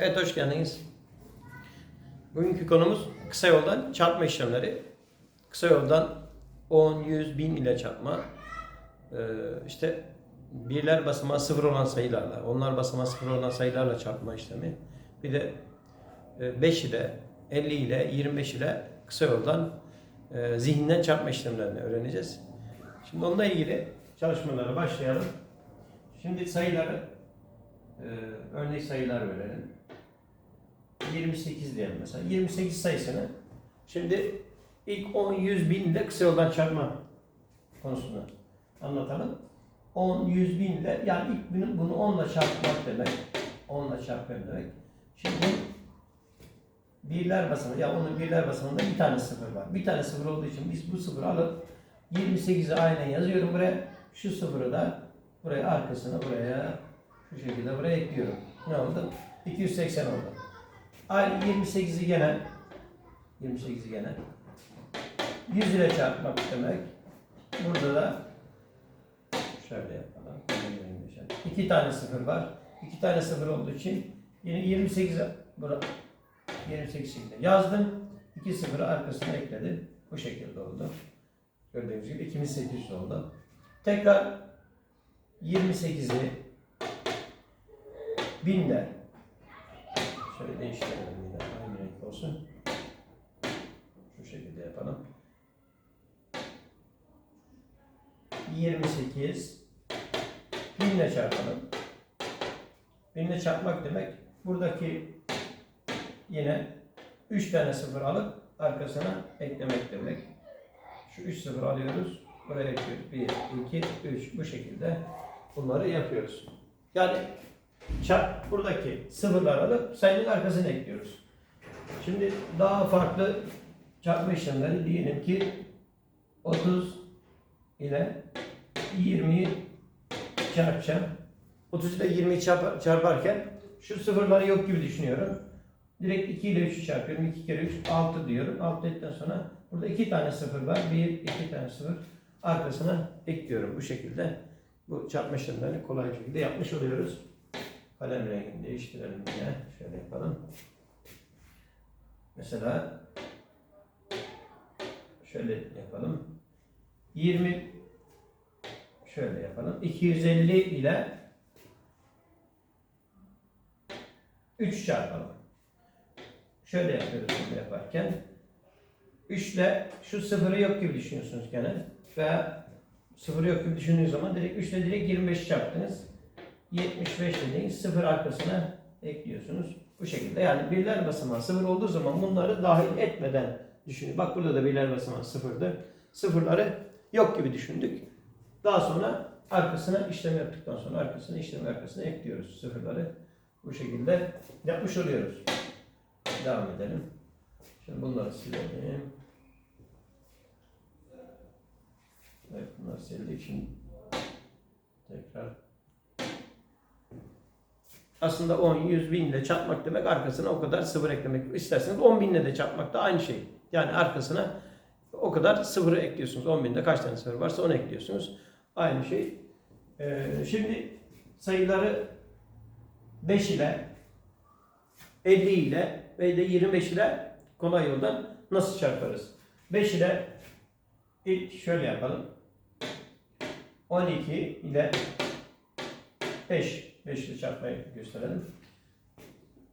Evet hoş geldiniz. Bugünkü konumuz kısa yoldan çarpma işlemleri. Kısa yoldan 10, 100, 1000 ile çarpma. Ee, işte birler basamağı sıfır olan sayılarla, onlar basamağı sıfır olan sayılarla çarpma işlemi. Bir de 5 ile, 50 ile, 25 ile kısa yoldan e, zihninden çarpma işlemlerini öğreneceğiz. Şimdi onunla ilgili çalışmalara başlayalım. Şimdi sayıları, e, örnek sayılar verelim. 28 diyelim mesela. 28 sayısını şimdi ilk 10, 100, 1000 ile kısa yoldan çarpma konusunu anlatalım. 10, 100, 1000 ile yani ilk bunu, bunu 10 ile çarpmak demek. 10 ile çarpmak demek. Şimdi birler basamağı, ya onun birler basamağında bir tane sıfır var. Bir tane sıfır olduğu için biz bu sıfırı alıp 28'i aynen yazıyorum buraya. Şu sıfırı da buraya arkasına buraya şu şekilde buraya ekliyorum. Ne oldu? 280 oldu. Aynı 28'i gene 28'i gene 100 ile çarpmak demek. Burada da şöyle yapalım. İki tane sıfır var. İki tane sıfır olduğu için yine 28'e bura 28 şeklinde yazdım. İki sıfırı arkasına ekledim. Bu şekilde oldu. Gördüğünüz gibi 2800 oldu. Tekrar 28'i 1000'le şöyle değiştirelim yine aynı renk olsun. Şu şekilde yapalım. 28 1000 ile çarpalım. 1000 ile çarpmak demek buradaki yine 3 tane sıfır alıp arkasına eklemek demek. Şu 3 sıfır alıyoruz. Buraya ekliyoruz. 1, 2, 3 bu şekilde bunları yapıyoruz. Yani çarp buradaki sıfırlar alıp sayının arkasına ekliyoruz. Şimdi daha farklı çarpma işlemleri diyelim ki 30 ile 20'yi çarpacağım. 30 ile 20'yi çarp- çarparken şu sıfırları yok gibi düşünüyorum. Direkt 2 ile 3'ü çarpıyorum. 2 kere 3 6 diyorum. 6 dedikten sonra burada 2 tane sıfır var. 1, 2 tane sıfır arkasına ekliyorum bu şekilde. Bu çarpma işlemlerini kolay bir şekilde yapmış oluyoruz. Kalem rengini değiştirelim yine. Şöyle yapalım. Mesela şöyle yapalım. 20 şöyle yapalım. 250 ile 3 çarpalım. Şöyle yapıyoruz bunu yaparken. 3 ile şu sıfırı yok gibi düşünüyorsunuz gene. Veya sıfırı yok gibi düşündüğünüz zaman direkt 3 ile direkt 25 çarptınız. 75 dediğiniz sıfır arkasına ekliyorsunuz. Bu şekilde yani birler basamağı sıfır olduğu zaman bunları dahil etmeden düşünün. Bak burada da birler basamağı sıfırdı. Sıfırları yok gibi düşündük. Daha sonra arkasına işlem yaptıktan sonra arkasına işlem arkasına ekliyoruz sıfırları. Bu şekilde yapmış oluyoruz. Devam edelim. Şimdi bunları silelim. Evet bunları sildik. Şimdi tekrar aslında 10, 100, 1000 ile çarpmak demek arkasına o kadar sıfır eklemek. İsterseniz 10 bin ile de çarpmak da aynı şey. Yani arkasına o kadar sıfırı ekliyorsunuz. 10 binde kaç tane sıfır varsa onu ekliyorsunuz. Aynı şey. Ee, şimdi sayıları 5 ile 50 ile ve de 25 ile kolay yoldan nasıl çarparız? 5 ile ilk şöyle yapalım. 12 ile 5 5 ile çarpmayı gösterelim.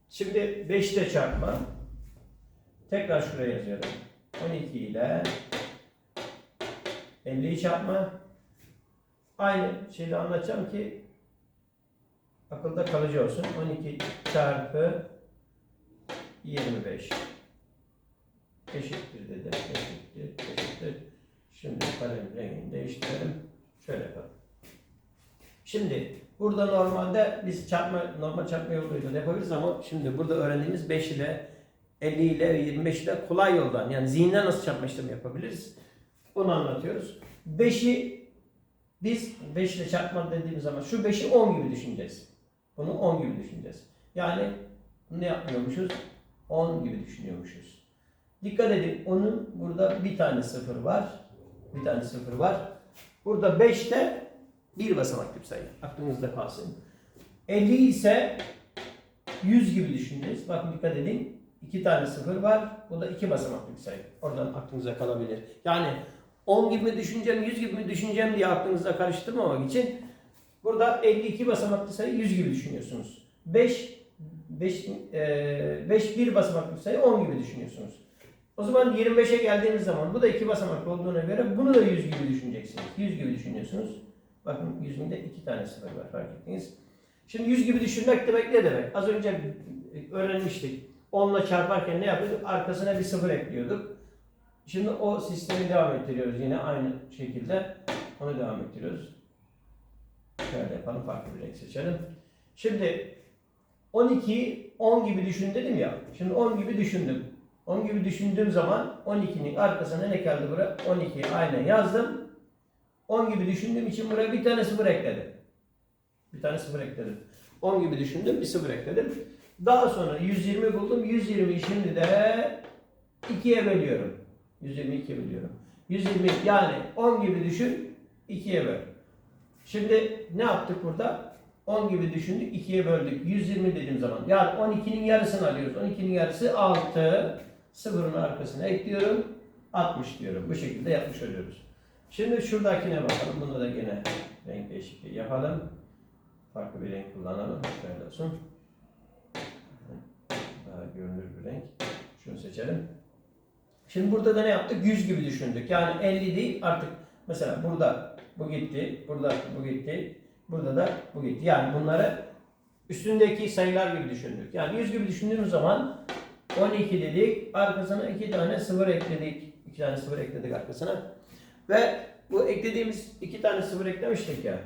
Şimdi 5 ile çarpma. Tekrar şuraya yazıyorum. 12 ile 50'yi çarpma. Aynı şeyi anlatacağım ki akılda kalıcı olsun. 12 çarpı 25 eşittir dedim. Eşittir, eşittir. Şimdi kalem rengini değiştirelim. Şöyle yapalım. Şimdi burada normalde biz çarpma, normal çarpma yoluyla yapabiliriz ama şimdi burada öğrendiğimiz 5 ile 50 ile 25 ile kolay yoldan yani zihinden nasıl çarpma işlemi yapabiliriz? Onu anlatıyoruz. 5'i biz 5 ile çarpma dediğimiz zaman şu 5'i 10 gibi düşüneceğiz. Bunu 10 gibi düşüneceğiz. Yani ne yapmıyormuşuz? 10 gibi düşünüyormuşuz. Dikkat edin onun burada bir tane sıfır var. Bir tane sıfır var. Burada 5'te bir basamaklı bir sayı. Aklınızda kalsın. 50 ise 100 gibi düşüneceğiz. Bakın dikkat edin. iki tane sıfır var. Bu da iki basamaklı bir sayı. Oradan aklınıza kalabilir. Yani 10 gibi mi düşüneceğim, 100 gibi mi düşüneceğim diye aklınızda karıştırmamak için burada 52 basamaklı sayı 100 gibi düşünüyorsunuz. 5 5 5 bir basamaklı sayı 10 gibi düşünüyorsunuz. O zaman 25'e geldiğiniz zaman bu da iki basamaklı olduğuna göre bunu da 100 gibi düşüneceksiniz. 100 gibi düşünüyorsunuz. Bakın 100'ünde iki tane sıfır var fark ettiniz. Şimdi 100 gibi düşünmek demek ne demek? Az önce öğrenmiştik. 10 ile çarparken ne yapıyorduk? Arkasına bir sıfır ekliyorduk. Şimdi o sistemi devam ettiriyoruz yine aynı şekilde. Onu devam ettiriyoruz. Şöyle yapalım farklı bir renk seçelim. Şimdi 12'yi 10 gibi düşün dedim ya. Şimdi 10 gibi düşündüm. 10 gibi düşündüğüm zaman 12'nin arkasına ne geldi buraya? 12'yi aynen yazdım. 10 gibi düşündüğüm için buraya bir tane sıfır ekledim. Bir tane sıfır ekledim. 10 gibi düşündüm, bir sıfır ekledim. Daha sonra 120 buldum. 120'yi şimdi de 2'ye bölüyorum. 120 2'ye bölüyorum. 120 yani 10 gibi düşün, 2'ye böl. Şimdi ne yaptık burada? 10 gibi düşündük, 2'ye böldük. 120 dediğim zaman. Yani 12'nin yarısını alıyoruz. 12'nin yarısı 6. Sıfırın arkasına ekliyorum. 60 diyorum. Bu şekilde yapmış oluyoruz. Şimdi şuradakine bakalım. Bunda da yine renk değişikliği yapalım. Farklı bir renk kullanalım. Şöyle olsun. Daha görünür bir renk. Şunu seçelim. Şimdi burada da ne yaptık? 100 gibi düşündük. Yani 50 değil artık mesela burada bu gitti, burada bu gitti, burada da bu gitti. Yani bunları üstündeki sayılar gibi düşündük. Yani 100 gibi düşündüğümüz zaman 12 dedik, arkasına 2 tane sıfır ekledik. 2 tane sıfır ekledik arkasına. Ve bu eklediğimiz 2 tane sıfır eklemiştik ya.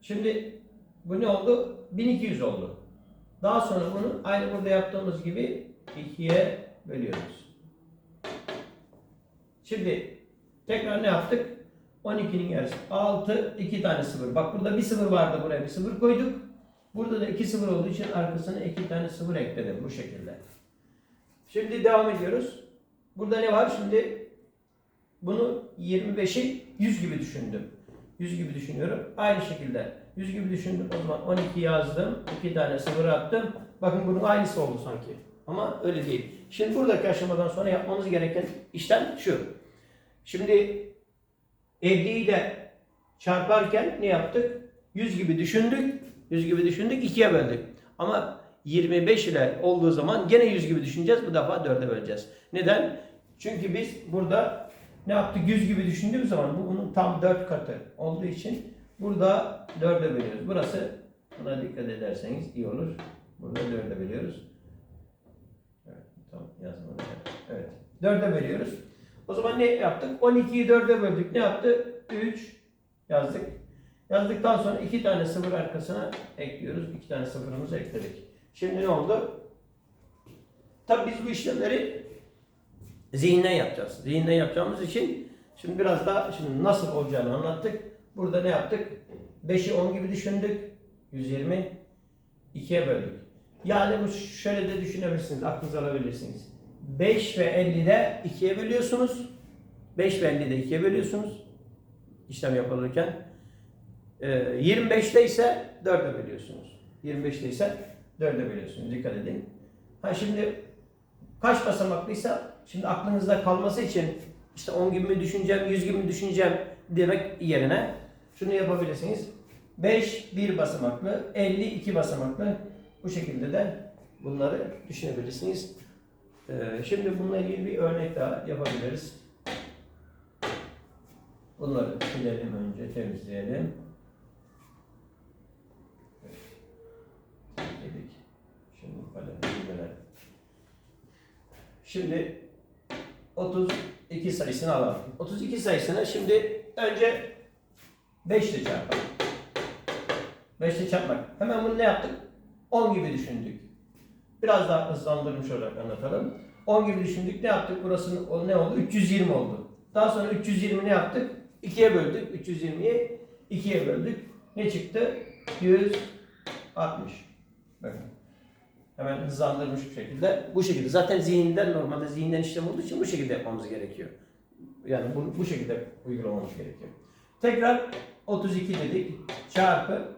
Şimdi bu ne oldu? 1200 oldu. Daha sonra bunu aynı burada yaptığımız gibi 2'ye bölüyoruz. Şimdi tekrar ne yaptık? 12'nin yarısı. 6, 2 tane sıfır. Bak burada bir sıfır vardı buraya bir sıfır koyduk. Burada da 2 sıfır olduğu için arkasına 2 tane sıfır ekledim bu şekilde. Şimdi devam ediyoruz. Burada ne var? Şimdi bunu 25'i 100 gibi düşündüm. 100 gibi düşünüyorum. Aynı şekilde 100 gibi düşündüm. O zaman 12 yazdım. 2 tane sıfır attım. Bakın bunun aynısı oldu sanki. Ama öyle değil. Şimdi buradaki aşamadan sonra yapmamız gereken işlem şu. Şimdi 50'yi de çarparken ne yaptık? 100 gibi düşündük. 100 gibi düşündük. 2'ye böldük. Ama 25 ile olduğu zaman gene 100 gibi düşüneceğiz. Bu defa 4'e böleceğiz. Neden? Çünkü biz burada ne yaptık? 100 gibi düşündüğümüz zaman bu bunun tam 4 katı olduğu için burada 4'e bölüyoruz. Burası buna dikkat ederseniz iyi olur. Burada 4'e bölüyoruz. Evet, tamam yazmadım. Evet. 4'e bölüyoruz. O zaman ne yaptık? 12'yi 4'e böldük. Ne yaptı? 3 yazdık. Yazdıktan sonra 2 tane sıfır arkasına ekliyoruz. 2 tane sıfırımızı ekledik. Şimdi ne oldu? Tabii biz bu işlemleri zihinden yapacağız. Zihinden yapacağımız için şimdi biraz daha şimdi nasıl olacağını anlattık. Burada ne yaptık? 5'i 10 gibi düşündük. 120 2'ye böldük. Yani bu şöyle de düşünebilirsiniz. Aklınıza alabilirsiniz. 5 ve 50'de 2'ye bölüyorsunuz. 5 ve 50'de 2'ye bölüyorsunuz. İşlem yapılırken. Ee, 25'te ise 4'e bölüyorsunuz. 25'te ise 4'e bölüyorsunuz. Dikkat edin. Ha şimdi kaç basamaklıysa şimdi aklınızda kalması için işte 10 gibi mi düşüneceğim, 100 gibi mi düşüneceğim demek yerine şunu yapabilirsiniz. 5 bir basamaklı, 50 iki basamaklı. Bu şekilde de bunları düşünebilirsiniz. Ee, şimdi bununla ilgili bir örnek daha yapabiliriz. Bunları silelim önce, temizleyelim. Evet. Dedik. Şimdi kalemimizi dönelim. Şimdi 32 sayısını alalım. 32 sayısını şimdi önce 5 ile çarpalım. 5 ile çarpmak. Hemen bunu ne yaptık? 10 gibi düşündük. Biraz daha hızlandırmış olarak anlatalım. 10 gibi düşündük. Ne yaptık? Burası ne oldu? 320 oldu. Daha sonra 320 ne yaptık? 2'ye böldük. 320'yi 2'ye böldük. Ne çıktı? 160. Bakın. Hemen hızlandırmış bir şekilde. Bu şekilde. Zaten zihinden normalde zihinden işlem olduğu için bu şekilde yapmamız gerekiyor. Yani bu, bu şekilde uygulamamız gerekiyor. Tekrar 32 dedik. Çarpı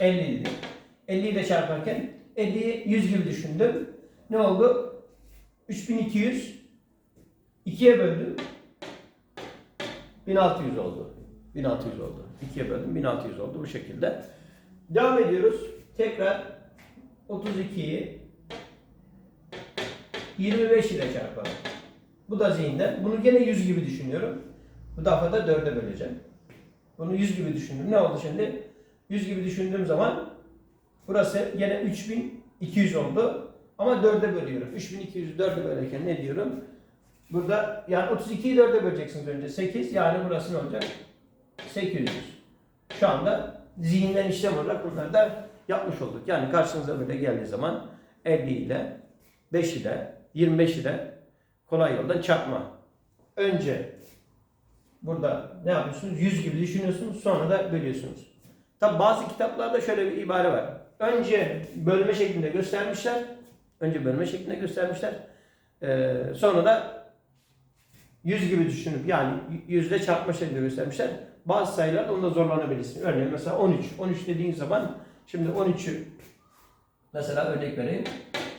50 dedik. 50 ile çarparken 50'yi 100 gibi düşündüm. Ne oldu? 3200 2'ye böldüm. 1600 oldu. 1600 oldu. 2'ye böldüm 1600 oldu bu şekilde. Devam ediyoruz. Tekrar 32'yi 25 ile çarpalım. Bu da zihinden. Bunu gene 100 gibi düşünüyorum. Bu defa da 4'e böleceğim. Bunu 100 gibi düşündüm. Ne oldu şimdi? 100 gibi düşündüğüm zaman burası gene 3200 oldu. Ama 4'e bölüyorum. 3200'ü 4'e bölerken ne diyorum? Burada yani 32'yi 4'e böleceksiniz önce. 8 yani burası ne olacak? 800. Şu anda zihinden işlem olarak bunları da yapmış olduk. Yani karşınıza böyle geldiği zaman 50 ile 5 ile 25 ile kolay yoldan çarpma. Önce burada ne yapıyorsunuz? 100 gibi düşünüyorsunuz sonra da bölüyorsunuz. Tabi bazı kitaplarda şöyle bir ibare var. Önce bölme şeklinde göstermişler. Önce bölme şeklinde göstermişler. Ee, sonra da 100 gibi düşünüp yani yüzde çarpma şeklinde göstermişler. Bazı sayılarda onda zorlanabilirsin. Örneğin mesela 13. 13 dediğin zaman şimdi 13'ü mesela örnek vereyim.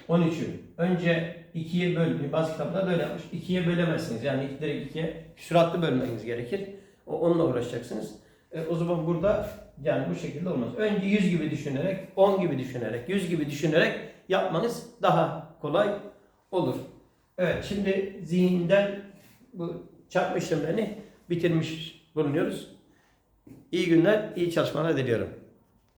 13'ü önce 2'ye böl. Bazı kitaplarda öyle yapmış. 2'ye bölemezsiniz. Yani direkt 2'ye süratli bölmeniz gerekir. O, onunla uğraşacaksınız. E, o zaman burada yani bu şekilde olmaz. Önce 100 gibi düşünerek, 10 gibi düşünerek, 100 gibi düşünerek yapmanız daha kolay olur. Evet şimdi zihinden bu çarpma işlemlerini bitirmiş bulunuyoruz. İyi günler, iyi çalışmalar diliyorum.